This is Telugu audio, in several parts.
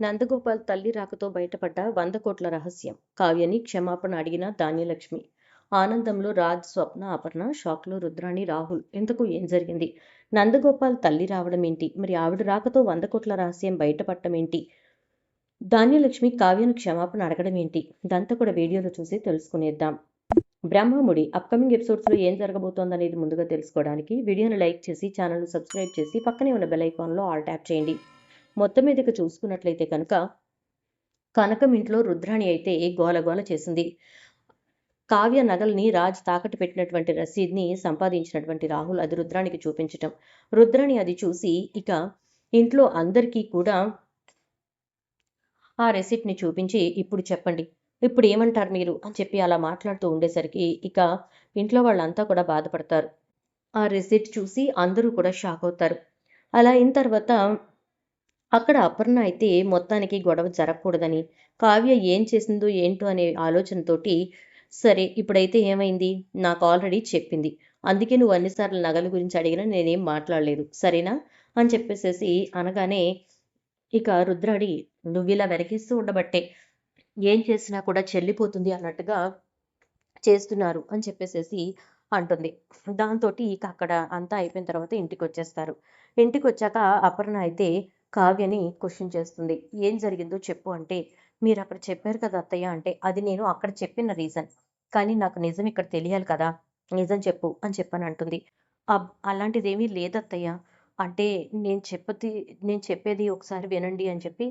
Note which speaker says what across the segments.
Speaker 1: నందగోపాల్ తల్లి రాకతో బయటపడ్డ వంద కోట్ల రహస్యం. కావ్యని క్షమాపణ అడిగిన ధాన్యలక్ష్మి. ఆనందంలో రాజ్ స్వప్న అపర్ణ షాక్లో రుద్రాణి రాహుల్. ఇంతకు ఏం జరిగింది? నందగోపాల్ తల్లి రావడం ఏంటి? మరి ఆవిడ రాకతో వంద కోట్ల రహస్యం బయటపడటం ఏంటి? ధాన్యలక్ష్మి కావ్యను క్షమాపణ అడగడం ఏంటి? దంతా కూడా వీడియోలో చూసి తెలుసుకునేద్దాం. బ్రహ్మముడి అప్కమింగ్ ఎపిసోడ్స్లో ఏం జరగబోతోందనేది ముందుగా తెలుసుకోవడానికి వీడియోను లైక్ చేసి ఛానల్ను సబ్స్క్రైబ్ చేసి పక్కనే ఉన్న బెల్ ఐకాన్లో ఆల్ ట్యాప్ చేయండి. మొత్తం మీదకి చూసుకున్నట్లయితే కనుక కనకం ఇంట్లో రుద్రాణి అయితే గోలగోల చేసింది. కావ్య నగల్ని రాజ్ తాకట్టు పెట్టినటువంటి రసీద్ని సంపాదించినటువంటి రాహుల్ అది రుద్రానికి చూపించటం. రుద్రాణి అది చూసి ఇక ఇంట్లో అందరికీ కూడా ఆ రెసిప్ట్ని చూపించి ఇప్పుడు చెప్పండి. ఇప్పుడు ఏమంటారు మీరు? అని చెప్పి అలా మాట్లాడుతూ ఉండేసరికి ఇక ఇంట్లో వాళ్ళంతా కూడా బాధపడతారు. ఆ రెసిప్ట్ చూసి అందరూ కూడా షాక్ అవుతారు. అలా అయిన తర్వాత అక్కడ అపర్ణ అయితే మొత్తానికి గొడవ జరగకూడదని. కావ్య ఏం చేసిందో ఏంటో అనే ఆలోచనతోటి సరే ఇప్పుడైతే ఏమైంది? నాకు ఆల్రెడీ చెప్పింది. అందుకే నువ్వు అన్నిసార్లు నగల గురించి అడిగినా నేనేం మాట్లాడలేదు. సరేనా? అని చెప్పేసేసి అనగానే ఇక రుద్రాడి నువ్వు ఇలా వెరకేస్తూ ఉండబట్టే ఏం చేసినా కూడా చెల్లిపోతుంది అన్నట్టుగా చేస్తున్నారు అని చెప్పేసేసి అంటుంది. దాంతో ఇక అక్కడ అంతా అయిపోయిన తర్వాత ఇంటికి వచ్చేస్తారు ఇంటికి వచ్చాక అపర్ణ అయితే కావ్యని క్వశ్చన్ చేస్తుంది. ఏం జరిగిందో చెప్పు అంటే మీరు అక్కడ చెప్పారు కదా అత్తయ్య అంటే అది నేను అక్కడ చెప్పిన రీజన్. కానీ నాకు నిజం ఇక్కడ తెలియాలి కదా. నిజం చెప్పు అని చెప్పని అంటుంది. "అబ్- అలాంటిదేమీ లేదత్తయ్య. అంటే నేను చెప్పది నేను చెప్పేది ఒకసారి వినండి అని చెప్పి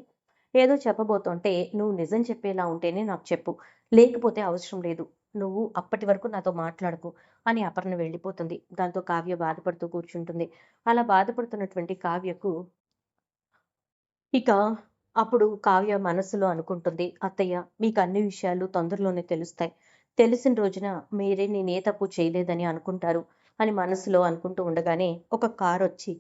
Speaker 1: ఏదో చెప్పబోతుంటే నువ్వు నిజం చెప్పేలా ఉంటేనే నాకు చెప్పు. లేకపోతే అవసరం లేదు. నువ్వు అప్పటి వరకు నాతో మాట్లాడకు అని అపర్ణ వెళ్ళిపోతుంది. దాంతో కావ్య బాధపడుతూ కూర్చుంటుంది. అలా బాధపడుతున్నటువంటి కావ్యకు ఇక అప్పుడు కావ్య మనసులో అనుకుంటుంది అత్తయ్య మీకు అన్ని విషయాలు తొందరలోనే తెలుస్తాయి. తెలిసిన రోజున మీరే నేనే తప్పు చేయలేదని అనుకుంటారు అని మనసులో అనుకుంటూ ఉండగానే ఒక కార్ వచ్చి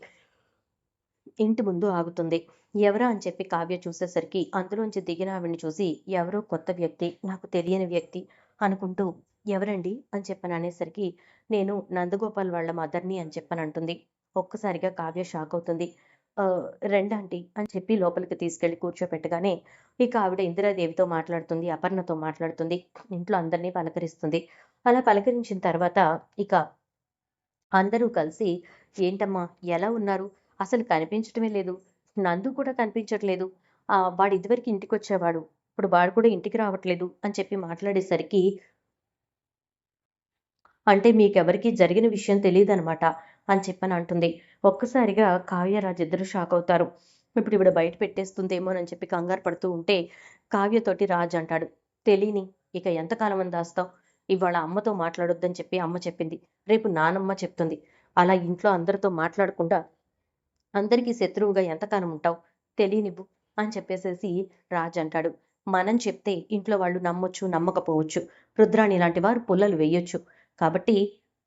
Speaker 1: ఇంటి ముందు ఆగుతుంది. ఎవరా? అని చెప్పి కావ్య చూసేసరికి అందులోంచి దిగిన ఆవిడని చూసి ఎవరో కొత్త వ్యక్తి నాకు తెలియని వ్యక్తి అనుకుంటూ ఎవరండి? అని చెప్పని అనేసరికి నేను నందగోపాల్ వాళ్ళ మదర్ని అని చెప్పని అంటుంది. ఒక్కసారిగా కావ్య షాక్ అవుతుంది. "ఆ, అని చెప్పి లోపలికి తీసుకెళ్ళి కూర్చోపెట్టగానే ఇక ఆవిడ ఇందిరాదేవితో మాట్లాడుతుంది అపర్ణతో మాట్లాడుతుంది ఇంట్లో అందరినీ పలకరిస్తుంది. అలా పలకరించిన తర్వాత ఇక అందరూ కలిసి ఏంటమ్మా ఎలా ఉన్నారు? అసలు కనిపించటమే లేదు. నందు కూడా కనిపించట్లేదు. ఆ వాడు ఇదివరకు ఇంటికి వచ్చేవాడు ఇప్పుడు వాడు కూడా ఇంటికి రావట్లేదు అని చెప్పి మాట్లాడేసరికి అంటే మీకెవరికి జరిగిన విషయం తెలియదు అనమాట అని చెప్పని అంటుంది. ఒక్కసారిగా కావ్యరాజ్ ఇద్దరు షాక్ అవుతారు. ఇప్పుడు ఇవిడ బయట పెట్టేస్తుందేమోనని చెప్పి కంగారు పడుతూ ఉంటే కావ్యతోటి రాజ్ అంటాడు. తెలియని ఇక ఎంతకాలం అని దాస్తావు? ఇవాళ అమ్మతో మాట్లాడొద్దని చెప్పి అమ్మ చెప్పింది. రేపు నానమ్మ చెప్తుంది. అలా ఇంట్లో అందరితో మాట్లాడకుండా అందరికీ శత్రువుగా ఎంతకాలం ఉంటావు? తెలియనివ్వు అని చెప్పేసేసి రాజ్ అంటాడు. మనం చెప్తే ఇంట్లో వాళ్ళు నమ్మొచ్చు నమ్మకపోవచ్చు. రుద్రాణి లాంటి వారు పుల్లలు వేయొచ్చు. కాబట్టి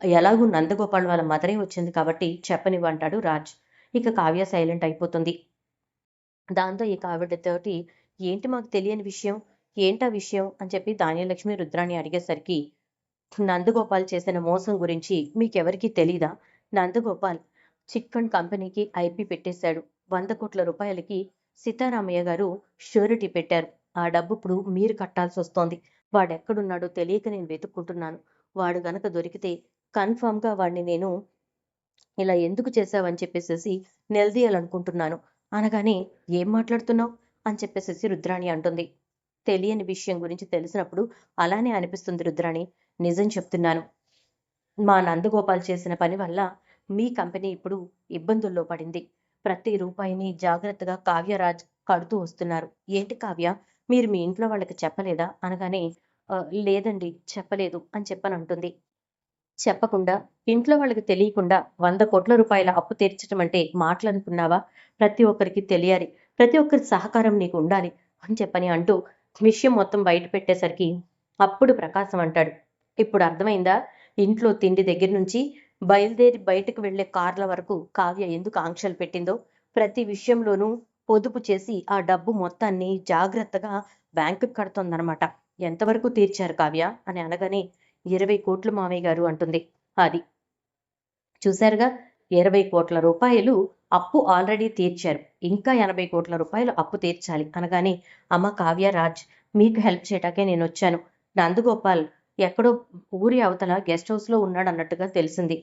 Speaker 1: ఎలాగూ నందగోపాల్ వాళ్ళ మదరే వచ్చింది కాబట్టి చెప్పనివ్వంటాడు రాజ్. ఇక కావ్య సైలెంట్ అయిపోతుంది. దాంతో ఇక ఆవిడతోటి ఏంటి మాకు తెలియని విషయం? ఏంటా విషయం? అని చెప్పి ధాన్యలక్ష్మి రుద్రాణి అడిగేసరికి నందగోపాల్ చేసిన మోసం గురించి మీకెవరికీ తెలీదా? నందగోపాల్ చిట్ ఫండ్ కంపెనీకి ఐపీ పెట్టేశాడు. వంద కోట్ల రూపాయలకి సీతారామయ్య గారు ష్యూరిటీ పెట్టారు. ఆ డబ్బు ఇప్పుడు మీరు కట్టాల్సి వస్తోంది వాడెక్కడున్నాడో తెలియక నేను వెతుక్కుంటున్నాను. వాడు గనక దొరికితే కన్ఫామ్గా వాడిని నేను ఇలా ఎందుకు చేశావని చెప్పేసేసి నిలదీయాలనుకుంటున్నాను. అనగానే ఏం మాట్లాడుతున్నావు? అని చెప్పేసేసి రుద్రాణి అంటుంది. తెలియని విషయం గురించి తెలిసినప్పుడు అలానే అనిపిస్తుంది రుద్రాణి. నిజం చెప్తున్నాను. మా నందగోపాల్ చేసిన పని వల్ల మీ కంపెనీ ఇప్పుడు ఇబ్బందుల్లో పడింది. ప్రతి రూపాయిని జాగ్రత్తగా కావ్యరాజ్ కడుతూ వస్తున్నారు. ఏంటి కావ్య? మీరు మీ ఇంట్లో వాళ్ళకి చెప్పలేదా? అనగానే లేదండి చెప్పలేదు అని చెప్పని అంటుంది చెప్పకుండా ఇంట్లో వాళ్ళకి తెలియకుండా వంద కోట్ల రూపాయల అప్పు తీర్చడం అంటే మాటలనుకున్నావా? ప్రతి ఒక్కరికి తెలియాలి. ప్రతి ఒక్కరి సహకారం నీకు ఉండాలి అని చెప్పని అంటూ విషయం మొత్తం బయట పెట్టేసరికి అప్పుడు ప్రకాశం అంటాడు. ఇప్పుడు అర్థమైందా? ఇంట్లో తిండి దగ్గర నుంచి బయలుదేరి బయటకు వెళ్ళే కార్ల వరకు కావ్య ఎందుకు ఆంక్షలు పెట్టిందో? ప్రతి విషయంలోనూ పొదుపు చేసి ఆ డబ్బు మొత్తాన్ని జాగ్రత్తగా బ్యాంకుకి కడుతోందనమాట ఎంతవరకు తీర్చారు కావ్య? అని అనగానే ఇరవై కోట్లు మామయ్య గారు అంటుంది. అది. చూశారుగా ఇరవై కోట్ల రూపాయలు అప్పు ఆల్రెడీ తీర్చారు. ఇంకా ఎనభై కోట్ల రూపాయలు అప్పు తీర్చాలి అనగానే అమ్మ కావ్య రాజ్ మీకు హెల్ప్ చేయటాకే నేను వచ్చాను. నందగోపాల్ ఎక్కడో ఊరి అవతల గెస్ట్ హౌస్లో ఉన్నాడు అన్నట్టుగా తెలిసింది.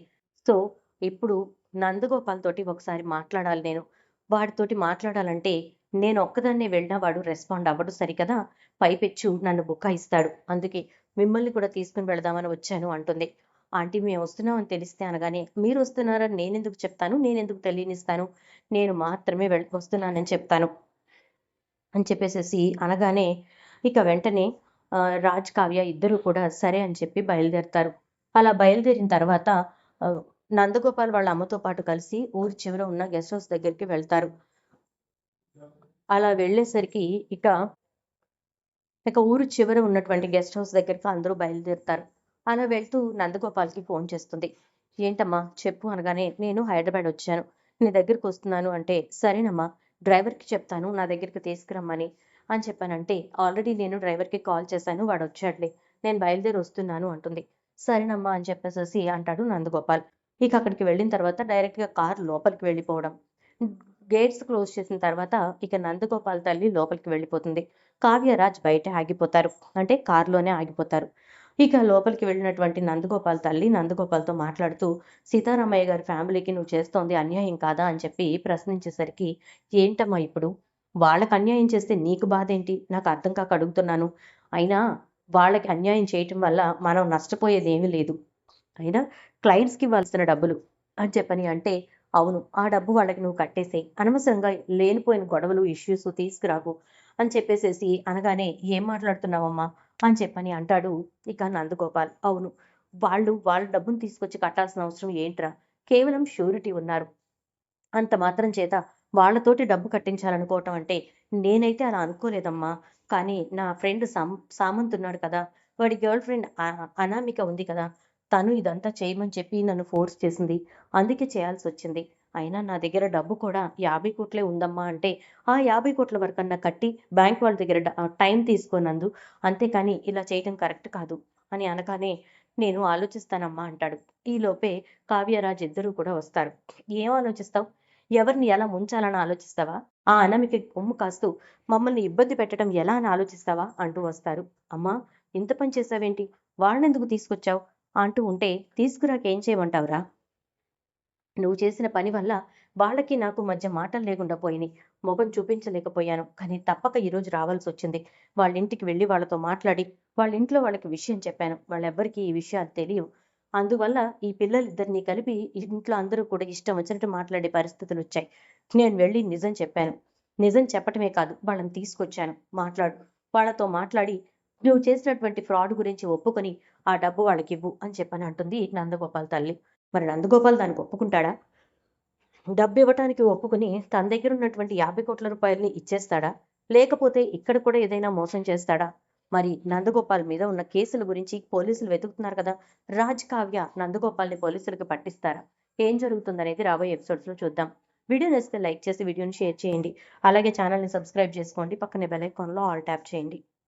Speaker 1: సో ఇప్పుడు నందగోపాల్ తోటి ఒకసారి మాట్లాడాలి నేను. వాడితోటి మాట్లాడాలంటే నేను ఒక్కదాన్నే వెళ్ళినా వాడు రెస్పాండ్ అవ్వడు సరికదా? పైపెచ్చు నన్ను బుకాయిస్తాడు. అందుకే మిమ్మల్ని కూడా తీసుకుని వెళదామని వచ్చాను అంటుంది. ఆంటీ మేము వస్తున్నామని తెలిస్తే అనగానే మీరు వస్తున్నారని నేనెందుకు చెప్తాను? నేనెందుకు తెలియనిస్తాను? నేను మాత్రమే వెళ్ వస్తున్నానని చెప్తాను. అని చెప్పేసేసి అనగానే ఇక వెంటనే రాజ్ కావ్య ఇద్దరు కూడా సరే అని చెప్పి బయలుదేరుతారు. అలా బయలుదేరిన తర్వాత నందగోపాల్ వాళ్ళ అమ్మతో పాటు కలిసి ఊరి చివర ఉన్న గెస్ట్ హౌస్ దగ్గరికి వెళ్తారు. అలా వెళ్ళేసరికి ఇక ఇక ఊరు చివర ఉన్నటువంటి గెస్ట్ హౌస్ దగ్గరికి అందరూ బయలుదేరుతారు. అలా వెళ్తూ నందగోపాల్కి ఫోన్ చేస్తుంది. ఏంటమ్మా చెప్పు అనగానే నేను హైదరాబాద్ వచ్చాను. నీ దగ్గరికి వస్తున్నాను అంటే సరేనమ్మా డ్రైవర్కి చెప్తాను నా దగ్గరికి తీసుకురమ్మని అని చెప్పానంటే ఆల్రెడీ నేను డ్రైవర్కి కాల్ చేశాను వాడు వచ్చాడులే నేను బయలుదేరి వస్తున్నాను అంటుంది. సరేనమ్మా అని చెప్పేసేసి అంటాడు నందగోపాల్. ఇక అక్కడికి వెళ్ళిన తర్వాత డైరెక్ట్గా కార్ లోపలికి వెళ్ళిపోవడం. గేట్స్ క్లోజ్ చేసిన తర్వాత ఇక నందగోపాల్ తల్లి లోపలికి వెళ్ళిపోతుంది. కావ్యరాజ్ బయట ఆగిపోతారు. అంటే కారులోనే ఆగిపోతారు. ఇక లోపలికి వెళ్ళినటువంటి నందగోపాల్ తల్లి నందగోపాల్తో మాట్లాడుతూ సీతారామయ్య గారి ఫ్యామిలీకి నువ్వు చేస్తోంది అన్యాయం కాదా? అని చెప్పి ప్రశ్నించేసరికి ఏంటమ్మా ఇప్పుడు? వాళ్ళకి అన్యాయం చేస్తే నీకు బాధ ఏంటి నాకు అర్థం కాక అడుగుతున్నాను. అయినా వాళ్ళకి అన్యాయం చేయటం వల్ల మనం నష్టపోయేది ఏమీ లేదు. అయినా క్లయింట్స్కి ఇవ్వాల్సిన డబ్బులు. అని చెప్పని అంటే అవును ఆ డబ్బు వాళ్ళకి నువ్వు కట్టేసే అనవసరంగా లేనిపోయిన గొడవలు ఇష్యూస్ తీసుకురాకు. అని చెప్పేసేసి అనగానే ఏం మాట్లాడుతున్నావమ్మా? అని చెప్పని అంటాడు ఇక నందగోపాల్. అవును వాళ్ళు వాళ్ళ డబ్బును తీసుకొచ్చి కట్టాల్సిన అవసరం ఏంట్రా? కేవలం షూరిటీ ఉన్నారు. అంత మాత్రం చేత వాళ్ళతోటి డబ్బు కట్టించాలనుకోవటం అంటే నేనైతే అలా అనుకోలేదమ్మా. కానీ నా ఫ్రెండ్ సామ్ సామంత్ ఉన్నాడు కదా వాడి గర్ల్ ఫ్రెండ్ అనామిక ఉంది కదా తను ఇదంతా చేయమని చెప్పి నన్ను ఫోర్స్ చేసింది. అందుకే చేయాల్సి వచ్చింది. అయినా నా దగ్గర డబ్బు కూడా యాభై కోట్లే ఉందమ్మా అంటే ఆ యాభై కోట్ల వరకన్నా కట్టి బ్యాంక్ వాళ్ళ దగ్గర టైం తీసుకోనందు అంతేకాని ఇలా చేయటం కరెక్ట్ కాదు అని అనగానే నేను ఆలోచిస్తానమ్మా అంటాడు. ఈలోపే కావ్యరాజ్ ఇద్దరు కూడా వస్తారు. ఏం ఆలోచిస్తావు? ఎవరిని ఎలా ముంచాలని ఆలోచిస్తావా? ఆ అనమికి కొమ్ము కాస్తూ మమ్మల్ని ఇబ్బంది పెట్టడం ఎలా అని ఆలోచిస్తావా? అంటూ వస్తారు. అమ్మా ఇంత పని చేసావేంటి? వాళ్ళనెందుకు తీసుకొచ్చావు? అంటూ ఉంటే తీసుకురాకేం చేయమంటావురా? నువ్వు చేసిన పని వల్ల వాళ్ళకి నాకు మధ్య మాటలు లేకుండా పోయినాయి. ముఖం చూపించలేకపోయాను. కానీ తప్పక ఈరోజు రావాల్సి వచ్చింది. వాళ్ళ ఇంటికి వెళ్ళి వాళ్ళతో మాట్లాడి వాళ్ళ ఇంట్లో వాళ్ళకి విషయం చెప్పాను. వాళ్ళెవ్వరికీ ఈ విషయాలు తెలియవు. అందువల్ల ఈ పిల్లలిద్దరినీ కలిపి ఇంట్లో అందరూ కూడా ఇష్టం వచ్చినట్టు మాట్లాడే పరిస్థితులు వచ్చాయి. నేను వెళ్ళి నిజం చెప్పాను. నిజం చెప్పటమే కాదు వాళ్ళని తీసుకొచ్చాను. మాట్లాడు. వాళ్ళతో మాట్లాడి నువ్వు చేసినటువంటి ఫ్రాడ్ గురించి ఒప్పుకొని ఆ డబ్బు వాళ్ళకి ఇవ్వు అని చెప్పని అంటుంది నందగోపాల్ తల్లి. మరి నందగోపాల్ దానికి ఒప్పుకుంటాడా? డబ్బు ఇవ్వటానికి ఒప్పుకుని తన దగ్గర ఉన్నటువంటి యాభై కోట్ల రూపాయలని ఇచ్చేస్తాడా? లేకపోతే ఇక్కడ కూడా ఏదైనా మోసం చేస్తాడా? మరి నందగోపాల్ మీద ఉన్న కేసుల గురించి పోలీసులు వెతుకుతున్నారు కదా రాజ్ కావ్య నందగోపాల్ని పోలీసులకు పట్టిస్తారా? ఏం జరుగుతుందనేది రాబోయే ఎపిసోడ్స్లో చూద్దాం. వీడియో నచ్చితే లైక్ చేసి వీడియోని షేర్ చేయండి. అలాగే ఛానల్ని సబ్స్క్రైబ్ చేసుకోండి. పక్కనే బెల్ ఐకాన్లో ఆల్ ట్యాప్ చేయండి.